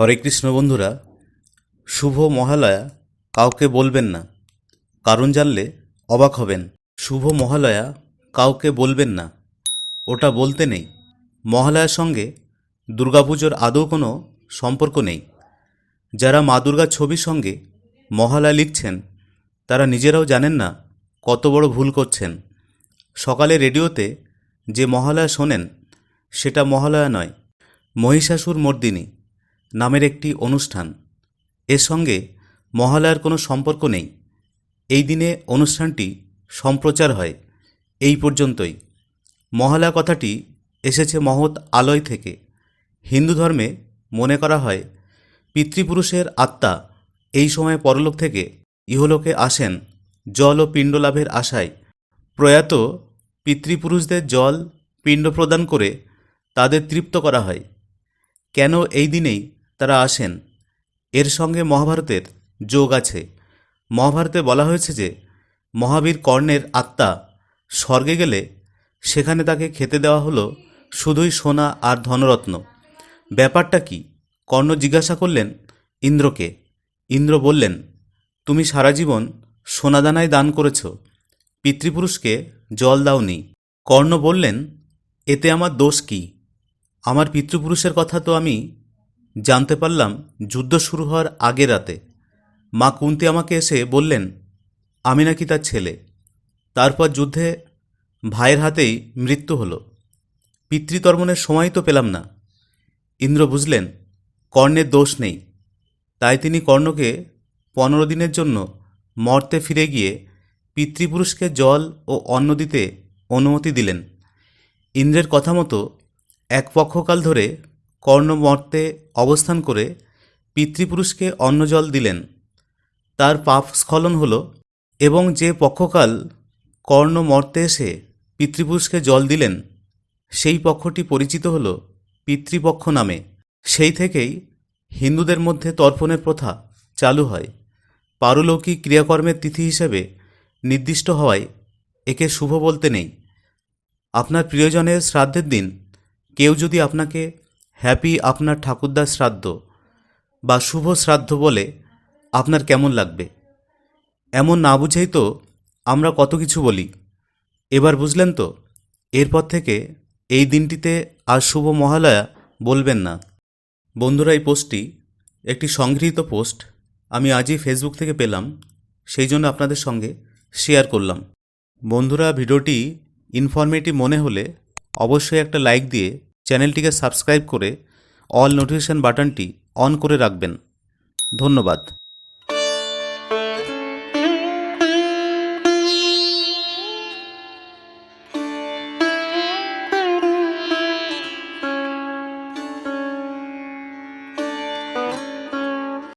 হরে কৃষ্ণ বন্ধুরা, শুভ মহালয়া কাউকে বলবেন না, কারণ জানলে অবাক হবেন। শুভ মহালয়া কাউকে বলবেন না, ওটা বলতে নেই। মহালয়ার সঙ্গে দুর্গাপুজোর আদৌ কোনো সম্পর্ক নেই। যারা মা দুর্গার ছবির সঙ্গে মহালয়া লিখছেন, তারা নিজেরাও জানেন না কত বড় ভুল করছেন। সকালে রেডিওতে যে মহালয়া শোনেন, সেটা মহালয়া নয়, মহিষাসুর মর্দিনী। নামের একটি অনুষ্ঠান। এর সঙ্গে মহালয়ার কোনো সম্পর্ক নেই। এই দিনে অনুষ্ঠানটি সম্প্রচার হয়। এই পর্যন্তই। মহালয়া কথাটি এসেছে মহৎ আলয় থেকে। হিন্দু ধর্মে মনে করা হয়, পিতৃপুরুষের আত্মা এই সময় পরলোক থেকে ইহলোকে আসেন জল ও পিণ্ড লাভের আশায়। প্রয়াত পিতৃপুরুষদের জল, পিণ্ড প্রদান করে তাদের তৃপ্ত করা হয়। কেন এই দিনেই তারা আসেন। এর সঙ্গে মহাভারতের যোগ আছে। মহাভারতে বলা হয়েছে যে, মহাবীর কর্ণের আত্মা স্বর্গে গেলে সেখানে তাকে খেতে দেওয়া হলো শুধুই সোনা আর ধনরত্ন। ব্যাপারটা কি? কর্ণ জিজ্ঞাসা করলেন, ইন্দ্রকে। ইন্দ্র বললেন, তুমি সারা জীবন সোনাদানায় দান করেছ, পিতৃপুরুষকে জল দাওনি। কর্ণ বললেন, এতে আমার দোষ কি? আমার পিতৃপুরুষের কথা তো আমি জানতে পারলাম যুদ্ধ শুরু হওয়ার আগে রাতে। মা কুন্তি আমাকে এসে বললেন, আমি নাকি তার ছেলে। তারপর যুদ্ধে ভাইয়ের হাতেই মৃত্যু হলো। পিতৃতর্পণের সময় তো পেলাম না। ইন্দ্র বুঝলেন, কর্ণের দোষ নেই। তাই তিনি কর্ণকে পনেরো দিনের জন্য মর্তে ফিরে গিয়ে পিতৃপুরুষকে জল ও অন্ন দিতে অনুমতি দিলেন। ইন্দ্রের কথা মতো এক পক্ষকাল ধরে কর্ণ মর্তে অবস্থান করে পিতৃপুরুষকে অন্ন জল দিলেন। তার পাপ স্খলন হল এবং যে পক্ষকাল কর্ণ মর্তে এসে পিতৃপুরুষকে জল দিলেন, সেই পক্ষটি পরিচিত হল পিতৃপক্ষ নামে। সেই থেকেই হিন্দুদের মধ্যে তর্পণের প্রথা চালু হয়। পারলৌকিক ক্রিয়াকর্মের তিথি হিসেবে নির্দিষ্ট হওয়ায় একে শুভ বলতে নেই। আপনার প্রিয়জনের শ্রাদ্ধের দিন কেউ যদি আপনাকে হ্যাপি আপনার ঠাকুরদার শ্রাদ্ধ বা শুভ শ্রাদ্ধ বলে আপনার কেমন লাগবে? এমন না বুঝেই তো আমরা কত কিছু বলি। এবার বুঝলেন তো, এরপর থেকে এই দিনটিতে আর শুভ মহালয়া বলবেন না। বন্ধুরা, এই পোস্টটি একটি সংগৃহীত পোস্ট। আমি আজই ফেসবুক থেকে পেলাম, সেই জন্য আপনাদের সঙ্গে শেয়ার করলাম। বন্ধুরা, ভিডিওটি ইনফরমেটিভ মনে হলে অবশ্যই একটা লাইক দিয়ে চ্যানেলটিকে সাবস্ক্রাইব করে অল নোটিফিকেশান বাটনটি অন করে রাখবেন। ধন্যবাদ।